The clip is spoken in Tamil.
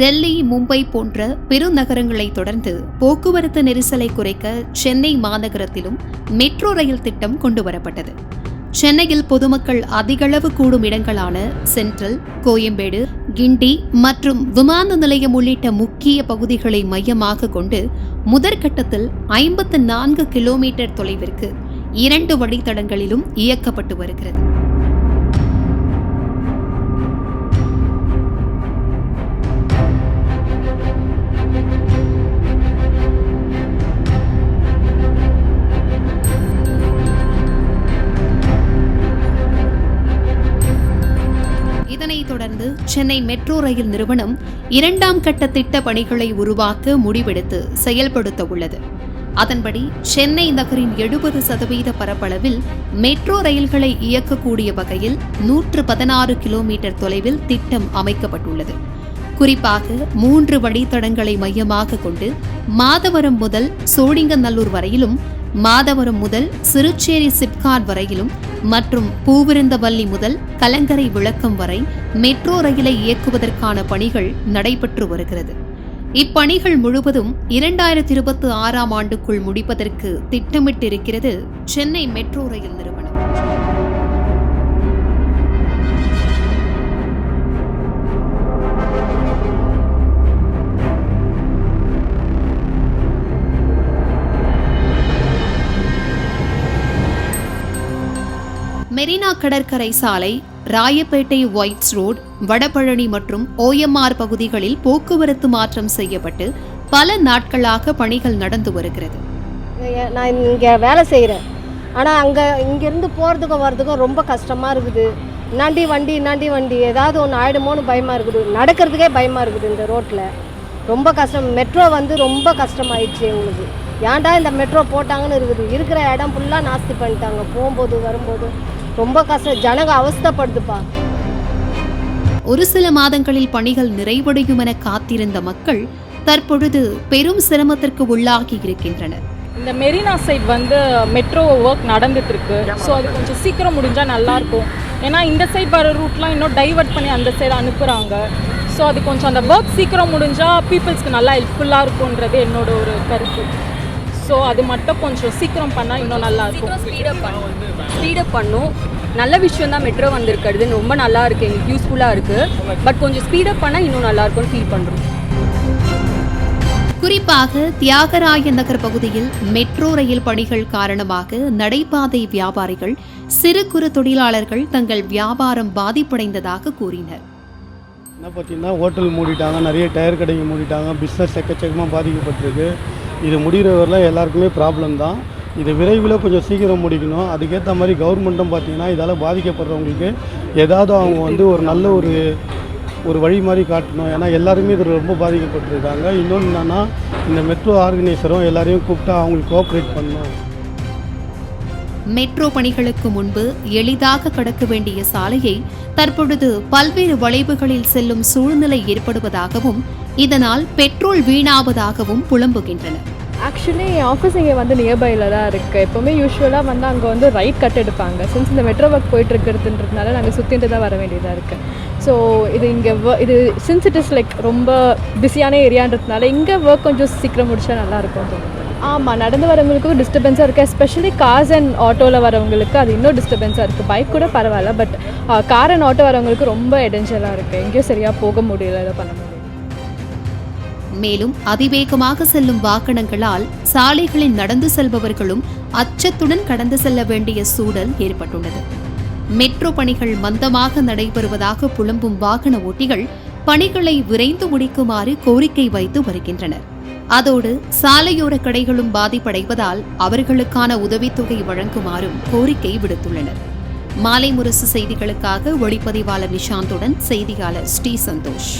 டெல்லி மும்பை போன்ற பெருநகரங்களை தொடர்ந்து போக்குவரத்து நெரிசலை குறைக்க சென்னை மாநகரத்திலும் மெட்ரோ ரயில் திட்டம் கொண்டுவரப்பட்டது சென்னையில் பொதுமக்கள் அதிகளவு கூடும் இடங்களான சென்ட்ரல் கோயம்பேடு கிண்டி மற்றும் விமான நிலையம் உள்ளிட்ட முக்கிய பகுதிகளை மையமாக கொண்டு முதற்கட்டத்தில் ஐம்பத்து நான்கு கிலோமீட்டர் தொலைவிற்கு இரண்டு வழித்தடங்களிலும் இயக்கப்பட்டு வருகிறது. இதனைத் தொடர்ந்து சென்னை மெட்ரோ ரயில் நிறுவனம் இரண்டாம் கட்ட திட்ட பணிகளை உருவாக்க முடிவெடுத்து செயல்படுத்த உள்ளது அதன்படி சென்னை நகரின் எழுபது சதவீத பரப்பளவில் மெட்ரோ ரயில்களை இயக்கக்கூடிய வகையில் நூற்று பதினாறு கிலோமீட்டர் தொலைவில் திட்டம் அமைக்கப்பட்டுள்ளது. குறிப்பாக மூன்று வழித்தடங்களை மையமாக கொண்டு மாதவரம் முதல் சோழிங்கநல்லூர் வரையிலும் மாதவரம் முதல் சிறுச்சேரி சிப்காட் வரையிலும் மற்றும் பூவிருந்தவல்லி முதல் கலங்கரை விளக்கம் வரை மெட்ரோ ரயிலை இயக்குவதற்கான பணிகள் நடைபெற்று வருகிறது. இப்பணிகள் முழுவதும் இரண்டாயிரத்தி இருபத்தி ஆறாம் ஆண்டுக்குள் முடிப்பதற்கு திட்டமிட்டிருக்கிறது சென்னை மெட்ரோ ரயில் நிறுவனம். மெரினா கடற்கரை சாலை ராயப்பேட்டை ஒயிட்ஸ் ரோட் வடபழனி மற்றும் ஓஎம்ஆர் பகுதிகளில் போக்குவரத்து மாற்றம் செய்யப்பட்டு பல நாட்களாக பணிகள் நடந்து வருகிறது. நான் இங்கே வேலை செய்கிறேன் ஆனால் அங்கே இங்கேருந்து போகிறதுக்கும் வர்றதுக்கும் ரொம்ப கஷ்டமாக இருக்குது. இன்னாண்டி வண்டி இன்னாண்டி வண்டி ஏதாவது ஒன்று ஆயிடுமோன்னு பயமாக இருக்குது. நடக்கிறதுக்கே பயமாக இருக்குது இந்த ரோட்டில் ரொம்ப கஷ்டம். மெட்ரோ வந்து ரொம்ப கஷ்டமாயிடுச்சு எங்களுக்கு. ஏன்டா இந்த மெட்ரோ போட்டாங்கன்னு இருக்குது. இருக்கிற இடம் ஃபுல்லாக நாஸ்தி பண்ணிட்டாங்க. போகும்போது வரும்போது. ரொம்ப கஷ்டம். ஜனங்க அவஸ்தைப்படுதுப்பா. ஒரு சில மாதங்களில் பணிகள் நிறைவடையும் என காத்திருந்த மக்கள் தற்பொழுது பெரும் சிரமத்திற்கு உள்ளாகி இருக்கின்றனர். இந்த மெரினா சைட் வந்து மெட்ரோ ஒர்க் நடந்துட்டு இருக்கு ஸோ அது கொஞ்சம் சீக்கிரம் முடிஞ்சா நல்லா இருக்கும் ஏன்னா இந்த சைட் வர ரூட்லாம் இன்னும் டைவர்ட் பண்ணி அந்த சைடு அனுப்புகிறாங்க ஸோ அது கொஞ்சம் அந்த ஒர்க் சீக்கிரம் முடிஞ்சா பீப்புள்ஸ்க்கு நல்லா ஹெல்ப்ஃபுல்லாக இருக்கும்ன்றது என்னோட ஒரு கருத்து. ஸோ அது மட்டும் கொஞ்சம் சீக்கிரம் பண்ணால் இன்னும் நல்லா இருக்கும். ஸ்பீடப் பண்ணும். ஸ்பீடப் பண்ணும். நல்ல விஷயம் தான் மெட்ரோ வந்திருக்கிறது. ரொம்ப நல்லா இருக்கு. எங்களுக்கு யூஸ்ஃபுல்லாக இருக்கு. பட் கொஞ்சம் ஸ்பீடப் பண்ணால் இன்னும் நல்லா இருக்கும்னு ஃபீல் பண்ணுறோம் குறிப்பாக தியாகராய நகர் பகுதியில் மெட்ரோ ரயில் பணிகள் காரணமாக நடைபாதை வியாபாரிகள் சிறு குறு தொழிலாளர்கள் தங்கள் வியாபாரம் பாதிப்படைந்ததாக கூறினர். என்ன பார்த்தீங்கன்னா ஹோட்டல் மூடிட்டாங்க. நிறைய டயர் கடைங்க மூடிட்டாங்க. பிஸ்னஸ் எக்கச்சக்கமாக பாதிக்கப்பட்டிருக்கு. இது முடிகிற வரல எல்லாருக்குமே ப்ராப்ளம் தான். இது விரைவில் கொஞ்சம் சீக்கிரம் முடிக்கணும். அதுக்கேற்ற மாதிரி கவர்மெண்ட்டும் பார்த்தீங்கன்னா இதால் பாதிக்கப்படுறவங்களுக்கு ஏதாவது அவங்க வந்து ஒரு நல்ல ஒரு ஒரு வழி மாதிரி காட்டணும். ஏன்னா எல்லாருமே இதில் ரொம்ப பாதிக்கப்பட்டிருக்காங்க. இன்னொன்று என்னென்னா இந்த மெட்ரோ ஆர்கனைசரும் எல்லாரையும் கூப்பிட்டா அவங்களுக்கு கோஆப்ரேட் பண்ணணும். மெட்ரோ பணிகளுக்கு முன்பு எளிதாக கடக்க வேண்டிய சாலையை தற்பொழுது பல்வேறு வளைவுகளில் செல்லும் சூழ்நிலை ஏற்படுவதாகவும் இதனால் பெட்ரோல் வீணாவதாகவும் புலம்புகின்றனர் ஆக்சுவலி என் ஆஃபீஸ் இங்கே வந்து நியர்பையில் தான் இருக்குது எப்போவுமே யூஸ்வலாக வந்து அங்கே வந்து ரைட் கட் எடுப்பாங்க. சின்ஸ் இந்த மெட்ரோ ஒர்க் போயிட்டுருக்குறதுன்றதுனால நாங்கள் சுற்றிட்டு தான் வர வேண்டியதாக இருக்குது ஸோ இது இங்கே இது சின்ஸ் இட் இஸ் லைக் ரொம்ப பிஸியான ஏரியான்றதுனால இங்கே ஒர்க் கொஞ்சம் சீக்கிரம் முடிச்சா நல்லாயிருக்கும் தோணுது. ஆமாம் நடந்து வரவங்களுக்கும் டிஸ்டர்பன்ஸாக இருக்குது எஸ்பெஷலி கார்ஸ் அண்ட் ஆட்டோவில் வரவங்களுக்கு அது இன்னும் டிஸ்டர்பன்ஸாக இருக்குது பைக் கூட பரவாயில்ல பட் கார் அண்ட் ஆட்டோ வரவங்களுக்கு ரொம்ப இடைஞ்சலாக இருக்குது எங்கேயும் சரியாக போக முடியல இதை பண்ண முடியல. மேலும் அதிவேகமாக செல்லும் வாகனங்களால் சாலைகளில் நடந்து செல்பவர்களும் அச்சத்துடன் கடந்து செல்ல வேண்டிய சூழல் ஏற்பட்டுள்ளது. மெட்ரோ பணிகள் மந்தமாக நடைபெறுவதாக புலம்பும் வாகன ஓட்டிகள் பணிகளை விரைந்து முடிக்குமாறு கோரிக்கை வைத்து வருகின்றனர். அதோடு சாலையோர கடைகளும் பாதிப்படைவதால் அவர்களுக்கான உதவித்தொகை வழங்குமாறும் கோரிக்கை விடுத்துள்ளனர். மாலை முரசு செய்திகளுக்காக ஒளிப்பதிவாளர் நிஷாந்துடன் செய்தியாளர் ஸ்ரீ சந்தோஷ்.